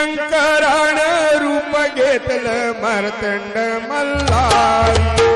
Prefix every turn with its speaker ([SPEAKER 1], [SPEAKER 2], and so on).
[SPEAKER 1] शंकरान रूप घेतलं मारतंड मल्हारी